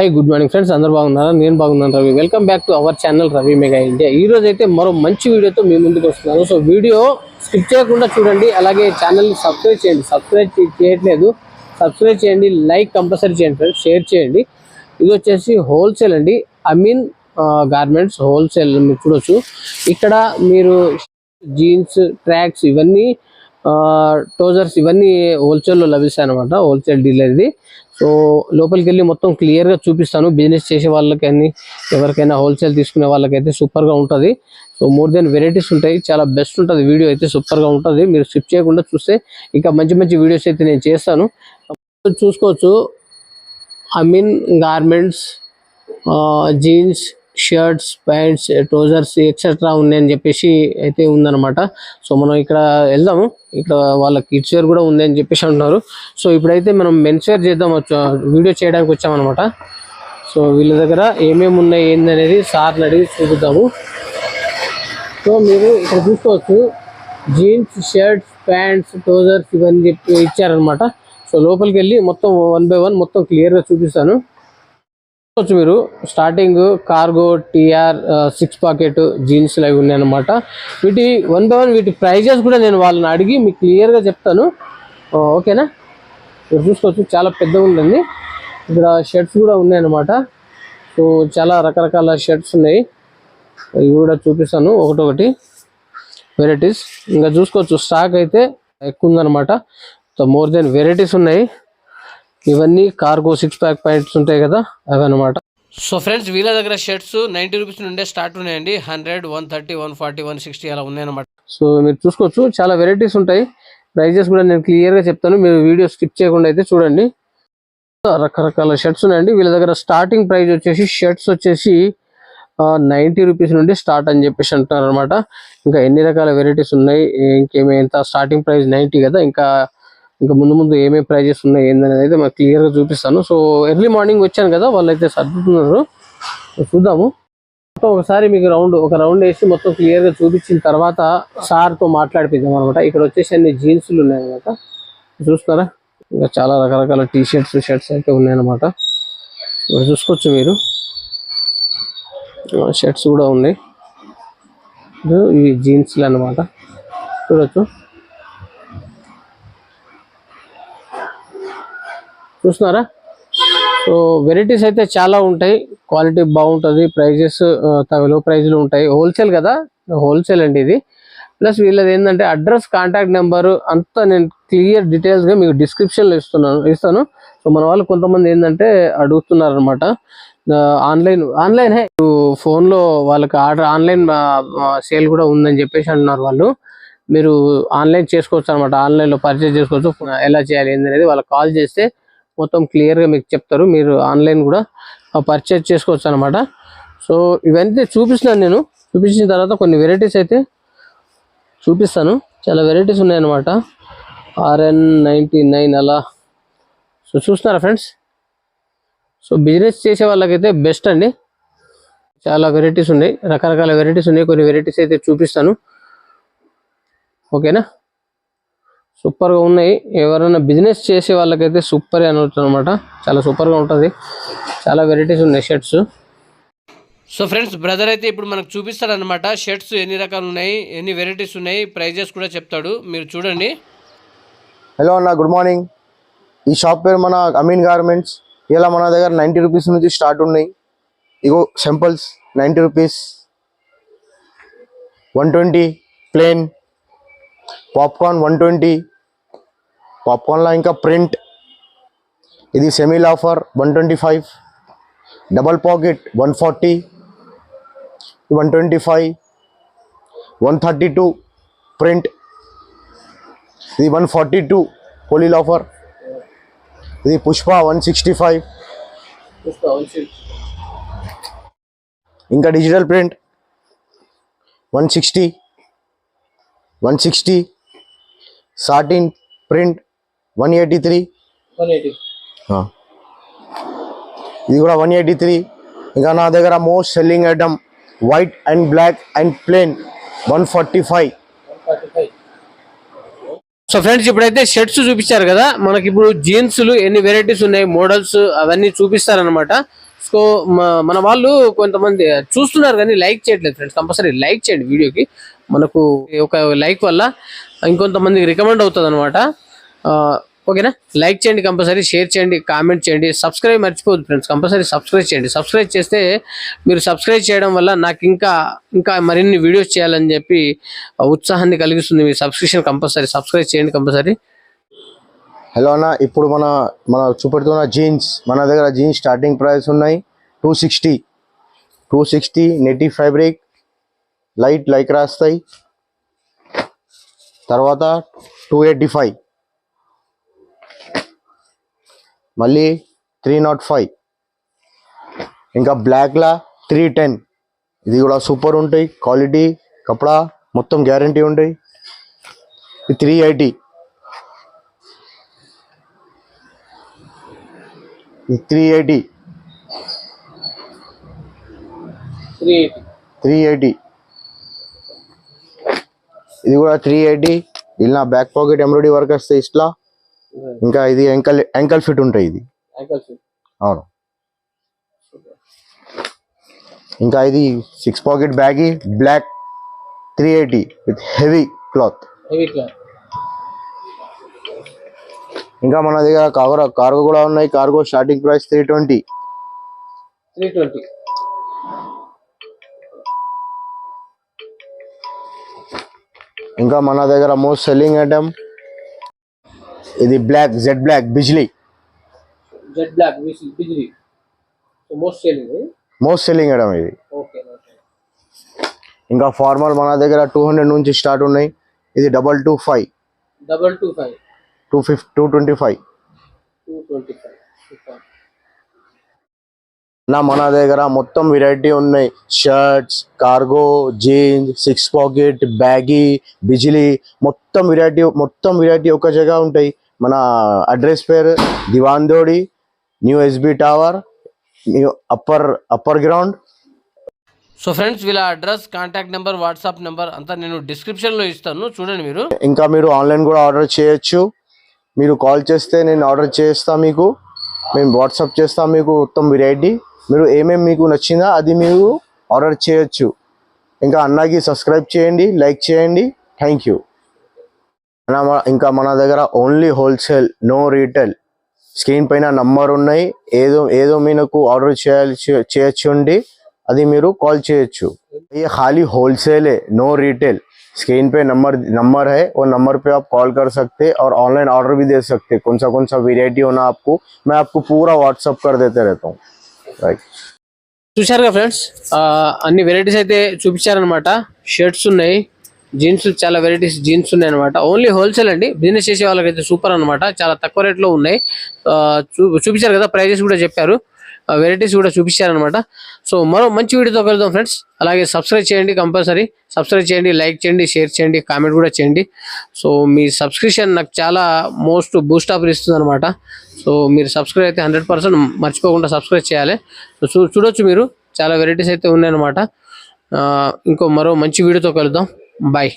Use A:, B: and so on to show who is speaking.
A: High good morning friends అందరూ బాగున్నారా? నేను బాగున్నాను Ravi. Welcome back to our channel Ravi mega India ఈ రోజు అయితే మరో మంచి వీడియోతో మీ ముందుకు వస్తున్నాను. సో వీడియో స్కిప్ చేయకుండా చూడండి. అలాగే ఛానల్ని సబ్స్క్రైబ్ చేయండి. సబ్స్క్రైబ్ చేయట్లేదు. సబ్స్క్రైబ్ చేయండి. లైక్ కంపల్సరీ చేయండి ఫ్రెండ్స్ షేర్ చేయండి. ఇది వచ్చేసి హోల్సేల్ అండి. అమీన్ గార్మెంట్స్ హోల్సేల్ మీరు చూడొచ్చు. ఇక్కడ మీరు జీన్స్ ట్రాక్స్ ఇవన్నీ ట్రోజర్స్ ఇవన్నీ హోల్సేల్లో లభిస్తాయి అనమాట హోల్సేల్ డీలర్ది సో లోపలికి వెళ్ళి మొత్తం క్లియర్గా చూపిస్తాను. బిజినెస్ చేసే వాళ్ళకని ఎవరికైనా హోల్సేల్ తీసుకునే వాళ్ళకైతే సూపర్గా ఉంటుంది. సో మోర్ దెన్ వెరైటీస్ ఉంటాయి. చాలా బెస్ట్ ఉంటుంది. వీడియో అయితే సూపర్గా ఉంటుంది. మీరు స్కిప్ చేయకుండా చూస్తే ఇంకా మంచి మంచి వీడియోస్ అయితే నేను చేస్తాను. చూసుకోవచ్చు. Ameen garments jeans shirts pants trousers etcetera ఉన్నాయని చెప్పేసి అయితే ఉందన్నమాట. సో మనం ఇక్కడ వెళ్దాము. ఇక్కడ వాళ్ళ కిడ్స్ వేర్ కూడా ఉంది అని చెప్పేసి అంటున్నారు. సో ఇప్పుడైతే మనం మెన్స్ వేర్ చేద్దాం వీడియో చేయడానికి వచ్చామన్నమాట. సో వీళ్ళ దగ్గర ఏమేమి ఉన్నాయి ఏందనేది సార్ని అడిగి చూపిద్దాము. సో మీరు ఇక్కడ చూసుకోవచ్చు. జీన్స్ షర్ట్స్ ప్యాంట్స్ ట్రోజర్స్ ఇవన్నీ చెప్పి ఇచ్చారనమాట సో లోపలికి వెళ్ళి మొత్తం వన్ బై వన్ మొత్తం క్లియర్గా చూపిస్తాను. చూసుకోవచ్చు మీరు. Starting cargo TR six pocket jeans అవి ఉన్నాయన్నమాట. వీటి వన్ బై వన్ వీటి ప్రైజెస్ కూడా నేను వాళ్ళని అడిగి మీకు క్లియర్గా చెప్తాను. Uh, ఓకేనా మీరు చూసుకోవచ్చు చాలా పెద్దగా ఉంటుంది ఇక్కడ షర్ట్స్ కూడా ఉన్నాయన్నమాట. సో చాలా రకరకాల షర్ట్స్ ఉన్నాయి. ఇవి కూడా చూపిస్తాను ఒకటొకటి. వెరైటీస్ ఇంకా చూసుకోవచ్చు స్టాక్ అయితే ఎక్కువ ఉందన్నమాట. సో మోర్ దెన్ వెరైటీస్ ఉన్నాయి. ఇవన్నీ కార్గో సిక్స్ ప్యాక్ ప్యాంట్స్ ఉంటాయి కదా అవి అనమాట సో ఫ్రెండ్స్ వీళ్ళ దగ్గర షర్ట్స్ నైంటీ రూపీస్ నుండే స్టార్ట్ ఉన్నాయండి. Hundred one thirty one forty one sixty అలా ఉన్నాయన్నమాట. సో మీరు చూసుకోవచ్చు చాలా వెరైటీస్ ఉంటాయి. ప్రైజెస్ కూడా నేను క్లియర్గా చెప్తాను. మీరు వీడియో స్కిప్ చేయకుండా అయితే చూడండి. రకరకాల షర్ట్స్ ఉన్నాయండి. వీళ్ళ దగ్గర స్టార్టింగ్ ప్రైస్ వచ్చేసి షర్ట్స్ వచ్చేసి నైంటీ రూపీస్ నుండి స్టార్ట్ అని చెప్పేసి అంటున్నారు అనమాట ఇంకా ఎన్ని రకాల వెరైటీస్ ఉన్నాయి? ఇంకేమి ఎంత స్టార్టింగ్ ప్రైస్ నైంటీ కదా ఇంకా ఇంకా ముందు ముందు ఏమేమి ప్రైజెస్ ఉన్నాయి ఏందనేది అయితే మనకు క్లియర్గా చూపిస్తాను. సో ఎర్లీ మార్నింగ్ వచ్చాను కదా వాళ్ళు అయితే సర్దుతున్నారు చూద్దాము. మొత్తం ఒకసారి మీకు రౌండ్ ఒక రౌండ్ వేసి మొత్తం క్లియర్గా చూపించిన తర్వాత సార్తో మాట్లాడిపిద్దాం అనమాట ఇక్కడ వచ్చేసి అన్ని జీన్సులు ఉన్నాయి అనమాట చూస్తారా ఇంకా చాలా రకరకాల టీ షర్ట్స్ షర్ట్స్ అయితే ఉన్నాయన్నమాట ఇక్కడ చూసుకోవచ్చు మీరు. షర్ట్స్ కూడా ఉన్నాయి. ఇవి జీన్స్లు అనమాట చూడొచ్చు. చూస్తున్నారా? సో వెరైటీస్ అయితే చాలా ఉంటాయి. క్వాలిటీ బాగుంటుంది. ప్రైజెస్లో ప్రైజ్లు ఉంటాయి. హోల్సేల్ కదా? హోల్సేల్ అండి ఇది. ప్లస్ వీళ్ళది ఏంటంటే అడ్రస్ కాంటాక్ట్ నెంబర్ అంతా నేను క్లియర్ డీటెయిల్స్గా మీకు డిస్క్రిప్షన్లో ఇస్తున్నాను ఇస్తాను. సో మన వాళ్ళు కొంతమంది ఏంటంటే అడుగుతున్నారు అనమాట ఆన్లైన్ ఆన్లైన్ ఫోన్లో వాళ్ళకి ఆర్డర్ ఆన్లైన్ సేల్ కూడా ఉందని చెప్పేసి అంటున్నారు వాళ్ళు. మీరు ఆన్లైన్ చేసుకోవచ్చు అనమాట ఆన్లైన్లో పర్చేజ్ చేసుకోవచ్చు. ఎలా చేయాలి ఏంది అనేది వాళ్ళకి కాల్ చేస్తే మొత్తం క్లియర్గా మీకు చెప్తారు. మీరు ఆన్లైన్ కూడా పర్చేజ్ చేసుకోవచ్చు అనమాట సో ఇవన్నీ చూపిస్తున్నాను నేను. చూపించిన తర్వాత కొన్ని వెరైటీస్ అయితే చూపిస్తాను. చాలా వెరైటీస్ ఉన్నాయన్నమాట. ఆర్ఎన్ నైంటీ నైన్ అలా. సో చూస్తున్నారా ఫ్రెండ్స్ సో బిజినెస్ చేసే వాళ్ళకైతే బెస్ట్ అండి. చాలా వెరైటీస్ ఉన్నాయి. రకరకాల వెరైటీస్ ఉన్నాయి. కొన్ని వెరైటీస్ అయితే చూపిస్తాను. ఓకేనా సూపర్గా ఉన్నాయి. ఎవరైనా బిజినెస్ చేసే వాళ్ళకైతే సూపర్ అని అనమాట చాలా సూపర్గా ఉంటుంది. చాలా వెరైటీస్ ఉన్నాయి షర్ట్స్ సో ఫ్రెండ్స్ బ్రదర్ అయితే ఇప్పుడు మనకు చూపిస్తాడు అనమాట షర్ట్స్ ఎన్ని రకాలు ఉన్నాయి ఎన్ని వెరైటీస్ ఉన్నాయి ప్రైజెస్ కూడా చెప్తాడు. మీరు చూడండి.
B: హలో అన్న గుడ్ మార్నింగ్ ఈ షాప్ పేరు మన అమీన్ గార్మెంట్స్ ఇలా మన దగ్గర నైంటీ రూపీస్ నుంచి స్టార్ట్ ఉన్నాయి. ఇగో simples ninety rupees one twenty plain popcorn one twenty పాప్కార్న్లో ఇంకా ప్రింట్. ఇది semi offer one twenty five double pocket one forty one twenty five one thirty two print. ఇది one forty two poly offer ఇది Pushpa one sixty five. ఇంకా digital print one sixty. One sixty satin print one eighty three. ఇది కూడా one eighty three. ఇంకా నా దగ్గర most selling item white and black and plain one forty five.
A: So friends ఇప్పుడైతే shirts చూపించారు కదా మనకి ఇప్పుడు జీన్స్లు ఎన్ని వెరైటీస్ ఉన్నాయి మోడల్స్ అవన్నీ చూపిస్తారనమాట సో మన వాళ్ళు కొంతమంది చూస్తున్నారు కానీ లైక్ చేయట్లేదు ఫ్రెండ్స్ కంపల్సరీ లైక్ చేయండి వీడియోకి. మనకు ఒక లైక్ వల్ల ఇంకొంతమందికి రికమెండ్ అవుతుంది అనమాట ఓకేనా? లైక్ చేయండి కంపల్సరీ షేర్ చేయండి కామెంట్ చేయండి సబ్స్క్రైబ్ మర్చిపోవద్దు ఫ్రెండ్స్ కంపల్సరీ సబ్స్క్రైబ్ చేయండి. సబ్స్క్రైబ్ చేస్తే మీరు సబ్స్క్రైబ్ చేయడం వల్ల నాకు ఇంకా ఇంకా మరిన్ని వీడియోస్ చేయాలని చెప్పి ఉత్సాహాన్ని కలిగిస్తుంది మీ సబ్స్క్రిప్షన్ కంపల్సరీ. సబ్స్క్రైబ్ చేయండి కంపల్సరీ.
B: హలో అన్న ఇప్పుడు మన మన చూపెడుతున్న జీన్స్ మన దగ్గర జీన్స్ స్టార్టింగ్ ప్రైస్ ఉన్నాయి. Two sixty two sixty native fabric light like రాస్తాయి. తర్వాత టూ ఎయిటీ ఫైవ్ మళ్ళీ త్రీ నాట్ ఫైవ్ ఇంకా బ్లాక్లా త్రీ టెన్ ఇది కూడా సూపర్ ఉంటాయి. క్వాలిటీ కపడా మొత్తం గ్యారంటీ ఉంటాయి. Three eighty three eighty
A: three eighty
B: three eighty ఇది కూడా త్రీ ఎయిటీ ఇలా బ్యాక్ పాకెట్ ఎంబ్రాయిడరీ వర్క్ వస్తే ఇట్లా. ఇంకా ఇది ఎంకల్ ఎంకల్ ఫిట్ ఉంటాయి ఇది. అవును. ఇంకా ఇది six pocket bag black three eighty with heavy cloth
A: heavy cloth
B: ఇంకా మన దగ్గర కార్గో కార్గో కూడా ఉన్నాయి. Cargo starting price three twenty
A: three twenty
B: ఇంకా మన దగ్గర మోస్ట్ సెల్లింగ్ ఐటమ్ ఇది బ్లాక్ జెడ్ బ్లాక్ బిజ్లీ
A: Z black Bijli so most selling
B: most selling item ఇది.
A: ఓకే
B: ఇంకా ఫార్మల్ మన దగ్గర టూ హండ్రెడ్ నుంచి స్టార్ట్ ఉన్నాయి. ఇది double two five
A: double two five
B: two fif two twenty five
A: two twenty five
B: నా మన దగ్గర మొత్తం వెరైటీ ఉన్నాయి. Shirts cargo jeans six pocket baggy Bijli మొత్తం వెరైటీ మొత్తం వెరైటీ ఒక జగ ఉంటాయి. మన అడ్రస్ పేరు Diwandodi new SB tower new upper upper ground
A: so friends వీళ్ళ address contact number WhatsApp number అంతా నేను డిస్క్రిప్షన్లో ఇస్తాను. చూడండి మీరు.
B: ఇంకా మీరు ఆన్లైన్ కూడా ఆర్డర్ చేయొచ్చు. మీరు కాల్ చేస్తే నేను ఆర్డర్ చేస్తా మీకు. మేము వాట్సాప్ చేస్తాం మీకు మొత్తం వెరైటీ మీరు ఏమేమి మీకు నచ్చిందా అది మీరు ఆర్డర్ చేయొచ్చు ఇంకా అన్నకి సబ్స్క్రైబ్ చేయండి లైక్ చేయండి థ్యాంక్ యూ ఇంకా మన దగ్గర only wholesale no retail screen పైన నంబర్ ఉన్నాయి ఏదో ఏదో మీకు ఆర్డర్ చేయాలి చేయొచ్చు అండి అది మీరు కాల్ చేయొచ్చు ये खाली होलसेल है नो रिटेल स्क्रीन पे नंबर नंबर है वो नंबर पे आप कॉल कर सकते हैं और ऑनलाइन ऑर्डर भी दे सकते हैं कौन सा कौन सा वेराइटी होना आपको मैं आपको पूरा व्हाट्सअप कर देते रहता हूँ राइट
A: చూశారుగా ఫ్రెండ్స్? అన్ని వెరైటీస్ అయితే చూపించారనమాట షర్ట్స్ ఉన్నాయి జీన్స్ చాలా వెరైటీస్ జీన్స్ ఉన్నాయి అనమాట ఓన్లీ హోల్సేల్ అండి. బిజినెస్ చేసే వాళ్ళకైతే సూపర్ అన్నమాట. చాలా తక్కువ రేట్లో ఉన్నాయి. ఆ, చూ చూపించారు కదా ప్రైజెస్ కూడా చెప్పారు. వెరైటీస్ కూడా చూపించారనమాట సో మరో మంచి వీడియోతో కలుద్దాం ఫ్రెండ్స్. అలాగే సబ్స్క్రైబ్ చేయండి కంపల్సరీ. సబ్స్క్రైబ్ చేయండి లైక్ చేయండి షేర్ చేయండి కామెంట్ కూడా చేయండి. సో మీ సబ్స్క్రిప్షన్ నాకు చాలా మోస్ట్ బూస్ట్ ఆఫర్ ఇస్తుంది అనమాట సో మీరు సబ్స్క్రైబ్ అయితే హండ్రెడ్ పర్సెంట్ మర్చిపోకుండా సబ్స్క్రైబ్ చేయాలి. సో చూ చూడొచ్చు మీరు. చాలా వెరైటీస్ అయితే ఉన్నాయన్నమాట. ఇంకో మరో మంచి వీడియోతో కలుద్దాం. బాయ్.